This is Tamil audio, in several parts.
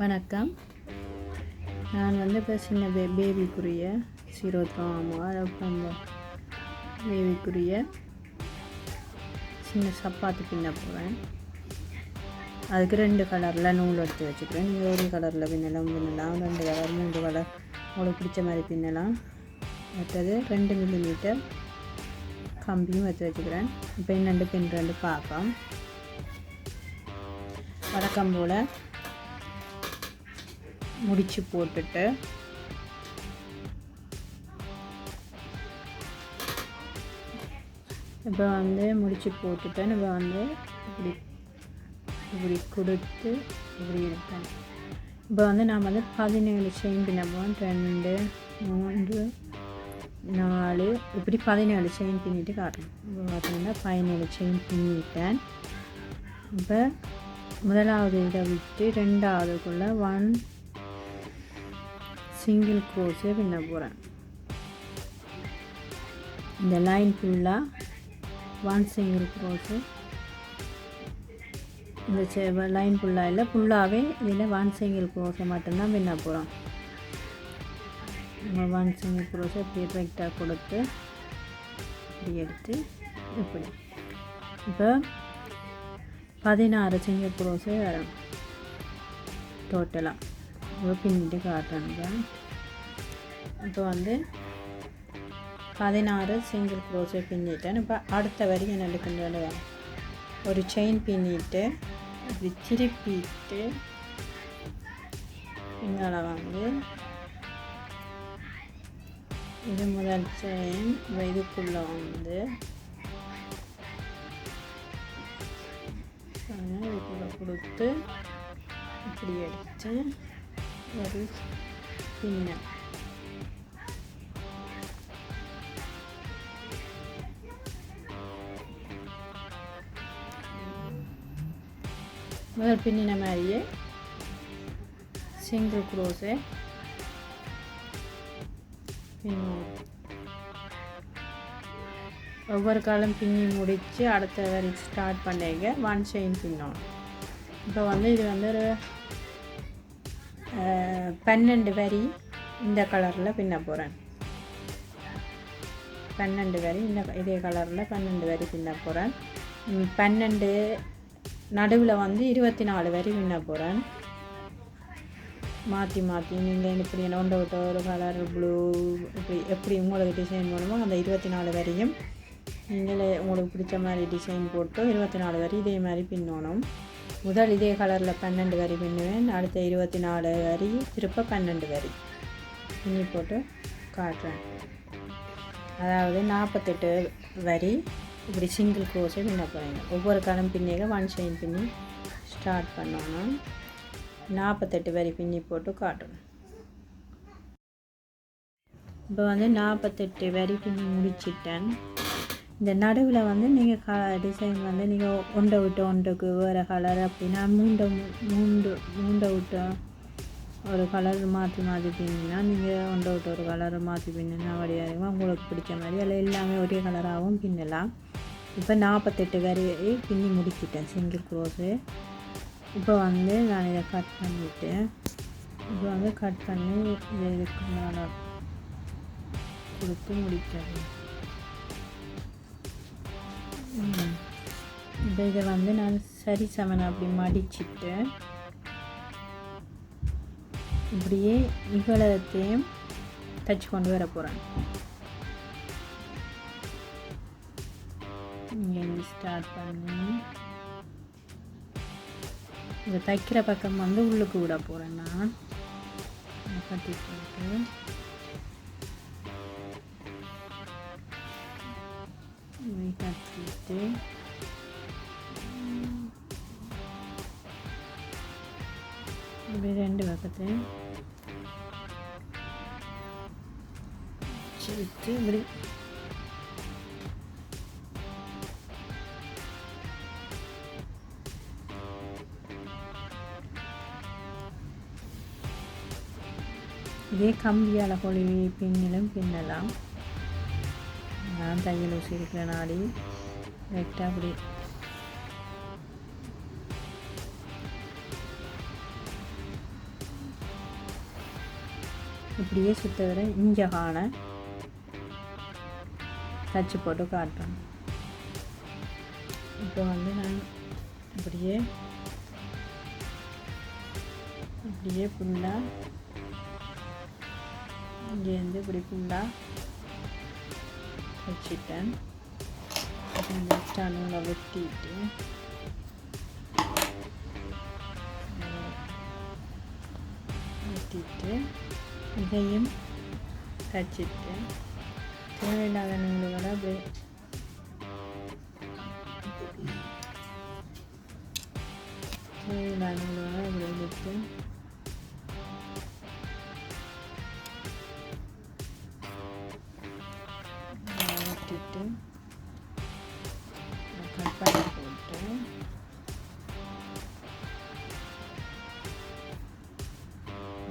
வணக்கம். நான் வந்து இப்போ சின்ன பே பேபிக்குரிய சீரோத்ராமோ அப்புறம் பேபிக்குரிய சின்ன சப்பாத்து பின்ன போகிறேன் அதுக்கு ரெண்டு கலரில் நூல் எடுத்து வச்சுக்கிறேன். நீங்கள் ஒரு கலரில் பின்னலாம் பின்னலாம். ரெண்டு கலர் மூன்று கலர். உங்களுக்கு பிடிச்ச மாதிரி பின்னலாம். மற்றது ரெண்டு மில்லி மீட்டர் கம்பியும் எடுத்து வச்சுக்கிறேன். இப்போ ரெண்டு பின் ரெண்டு பார்ப்போம் வழக்கம் போல் முடிச்சு போட்டுட்டு இப்போ வந்து முடிச்சு போட்டுட்டு நம்ம வந்து இப்படி இப்படி கொடுத்து இப்படி இருப்பேன். இப்போ வந்து நான் வந்து பதினேழு செயின் பின்னப்போம் ரெண்டு மூன்று நாலு இப்படி பதினேழு செயின் பின்னிட்டு காட்டுறேன் இப்போ பார்த்தீங்கன்னா பதினேழு செயின் பின்னிட்டேன். இப்போ முதலாவது இதை விட்டு ரெண்டாவதுக்குள்ளே ஒன் சிங்கிள் க்ரோஸே பின்ன போகிறேன் இந்த லைன் ஃபுல்லாக ஒன் சிங்கிள் க்ரோஸு இந்த லைன் ஃபுல்லாக இல்லை ஃபுல்லாகவே இதில் ஒன் சிங்கிள் க்ரோஸை மட்டும்தான் பின்ன போகிறோம் நம்ம ஒன் சிங்கிள் க்ரோஸை இப்படி கொடுத்து இப்படி எடுத்து இப்படி. இப்போ பதினாறு சிங்கிள் க்ரோஸே வரும் டோட்டலாக இப்போ பின்னிட்டு காட்டுறாங்க இப்போ வந்து பதினாறு சிங்கிள் க்ரோஸை பின்னிட்டேன். இப்போ அடுத்த வரி என்ன எடுக்கின்றது ஒரு செயின் பின்னிட்டு இப்படி திருப்பிட்டு பின்னால் வந்து இது முதல் செயின் இதுக்குள்ளே வந்து இதுக்குள்ளே கொடுத்து இப்படி அடித்து ஒரு பின்ன முதல் பின்னின மாதிரியே சிங்கிள் குரோஸை பின்னுவோம் ஒவ்வொரு காலம் பின்னி முடித்து அடுத்த வரி ஸ்டார்ட் பண்ணிங்க ஒன் செயின் பின்னோம். இப்போ வந்து இது வந்து ஒரு பன்னெண்டு வரி இந்த கலரில் பின்ன போகிறேன் பன்னெண்டு வரி இந்த இதே கலரில் பன்னெண்டு வரி பின்ன போகிறேன் பன்னெண்டு நடுவில் வந்து இருபத்தி நாலு வரி பின்ன போகிறேன் மாற்றி மாற்றி நீங்கள் இப்படி நோண்ட விட்ட ஒரு கலர் ப்ளூ இப்படி எப்படி உங்களுக்கு டிசைன் பண்ணுமோ அந்த இருபத்தி நாலு வரியும் நீங்களே உங்களுக்கு பிடிச்ச மாதிரி டிசைன் போட்டு இருபத்தி நாலு வரி இதே மாதிரி பின்னணும். முதல் இதே கலரில் பன்னெண்டு வரி பின்னுவேன். அடுத்த இருபத்தி நாலு வரி திருப்ப பன்னெண்டு வரி. பின்னி போட்டு காட்டுறேன். அதாவது நாற்பத்தெட்டு வரி இப்படி சிங்கிள் க்ரோஸே பின்ன போகிறீங்க ஒவ்வொரு காலம் பின்னிக ஒன் செயின் பின்னி ஸ்டார்ட் பண்ணணும். நாற்பத்தெட்டு வரி பின்னி போட்டு காட்டணும். இப்போ வந்து நாற்பத்தெட்டு வரி பின்னி முடிச்சிட்டேன். இந்த நடுவில் வந்து நீங்கள் க டிசைன் வந்து நீங்கள் ஒன்றை விட்டு ஒன்றுக்கு வேறு கலர் அப்படின்னா மூண்டை மூண்டு மூண்டை விட்டு ஒரு கலர் மாற்றி மாற்றி பின்னினா நீங்கள் ஒன்றை விட்டு ஒரு கலர் மாற்றி பின்னினா வழியாக உங்களுக்கு பிடிச்ச மாதிரி அதில் எல்லாமே ஒரே கலராகவும் பின்னலாம். இப்போ நாற்பத்தெட்டு வரையை பின்னி முடிச்சிட்டேன் சிங்கிள் க்ரோஸு இப்போ வந்து நான் இதை கட் பண்ணிவிட்டு இப்போ வந்து கட் பண்ணி இதை இதுக்கு மேலே கொடுத்து முடிக்கிறேன். இதை வந்து நான் சரி சமன் அப்படி மடிச்சிட்டு இப்படியே இவ்வளத்தையும் தச்சு கொண்டு வர போகிறேன் இங்கேருந்து ஸ்டார்ட் பண்ணி இதை தைக்கிற பக்கம் வந்து உள்ளுக்கு விட போகிறேன் நான். கட்டி போட்டு கட்டிட்டு இப்படி ரெண்டு பக்கத்து வச்சுட்டு இப்படி இதே கம்பியால் கொழி பின்னலும் பின்னலாம் நான் தையல் ஊசி இருக்கிற நாடி லைட்டாக அப்படி. இப்படியே சுற்ற வர இங்கே காண தச்சு போட்டு காட்டுறேன். இப்போ வந்து நான் இப்படியே இப்படியே ஃபுல்லாக இங்கேருந்து இப்படி ஃபுல்லாக வச்சுட்டேன் இந்த வெட்டிட்டு வெட்டிட்டு இதையும் தச்சுட்டு தேவையில்லாத நூல்களை அப்படியே தேவையில்லாத நூல்களை அப்படி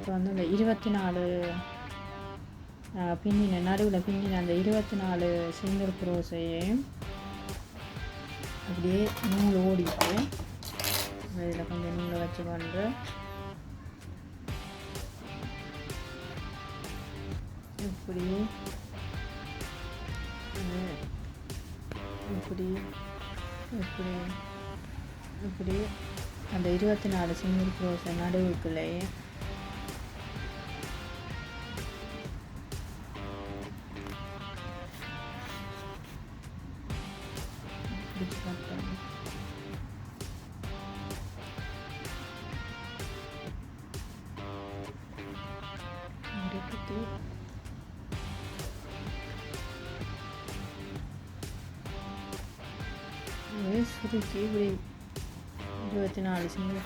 இப்போ வந்து இந்த இருபத்தி நாலு பின்னின நடுவில் பின்னின அந்த இருபத்தி நாலு சிங்கிள் குரோசையும் அப்படியே நூல் ஓடிட்டு இதில் கொஞ்சம் நூலை வச்சு கொண்டு இப்படி இப்படி இப்படி இப்படி அந்த இருபத்தி நாலு சிங்கிள் குரோஸை நடுவுக்குள்ளேயே பிடிச்சி காட்டுறேன் இருக்குது சுருக்கி இப்படி இருபத்தி நாலு சிங்கிள்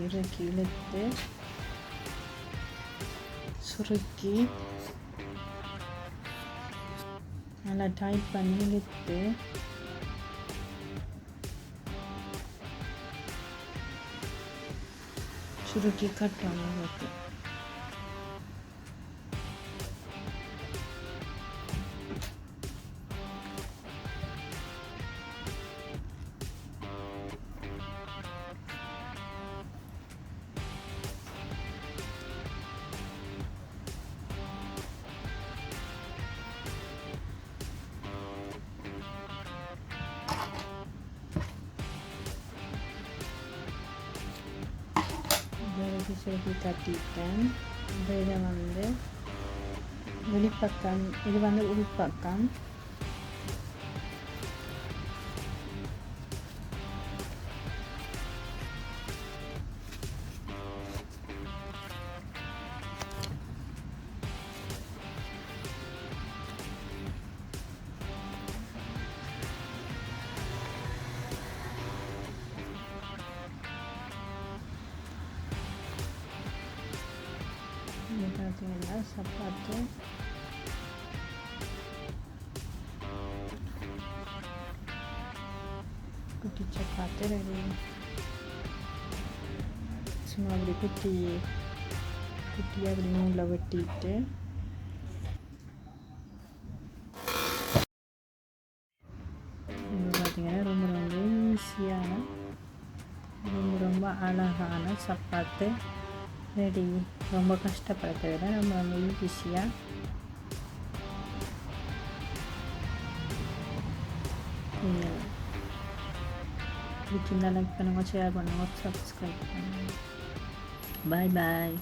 இறக்கி இழுத்து சுருக்கி நல்லா டைட் பண்ணி இழுத்து சுருக்கி கட்டணும் உங்களுக்கு விறகு சுருக்கி தட்டிட்டேன் இப்போ இதை வந்து வெளிப்பக்கம் இது வந்து உள்பக்கம். பார்த்தீங்கன்னா சப்பாத்து. குட்டி சப்பாத்து ரெடி. சும்மா அப்படி குட்டி குட்டியாக அப்படி நூலில் வெட்டிட்டு. இது ரொம்ப ரொம்ப ஈஸியான ரொம்ப ரொம்ப அழகான சப்பாத்து. ரெடி ரொம்ப கஷ்டப்படுறத விட ரொம்ப ரொம்ப ஈஸியாக பிடிச்சிருந்தா லைக் பண்ணுங்கள் ஷேர் பண்ணுங்கள் சப்ஸ்கிரைப் பண்ணுங்கள் பாய் பாய்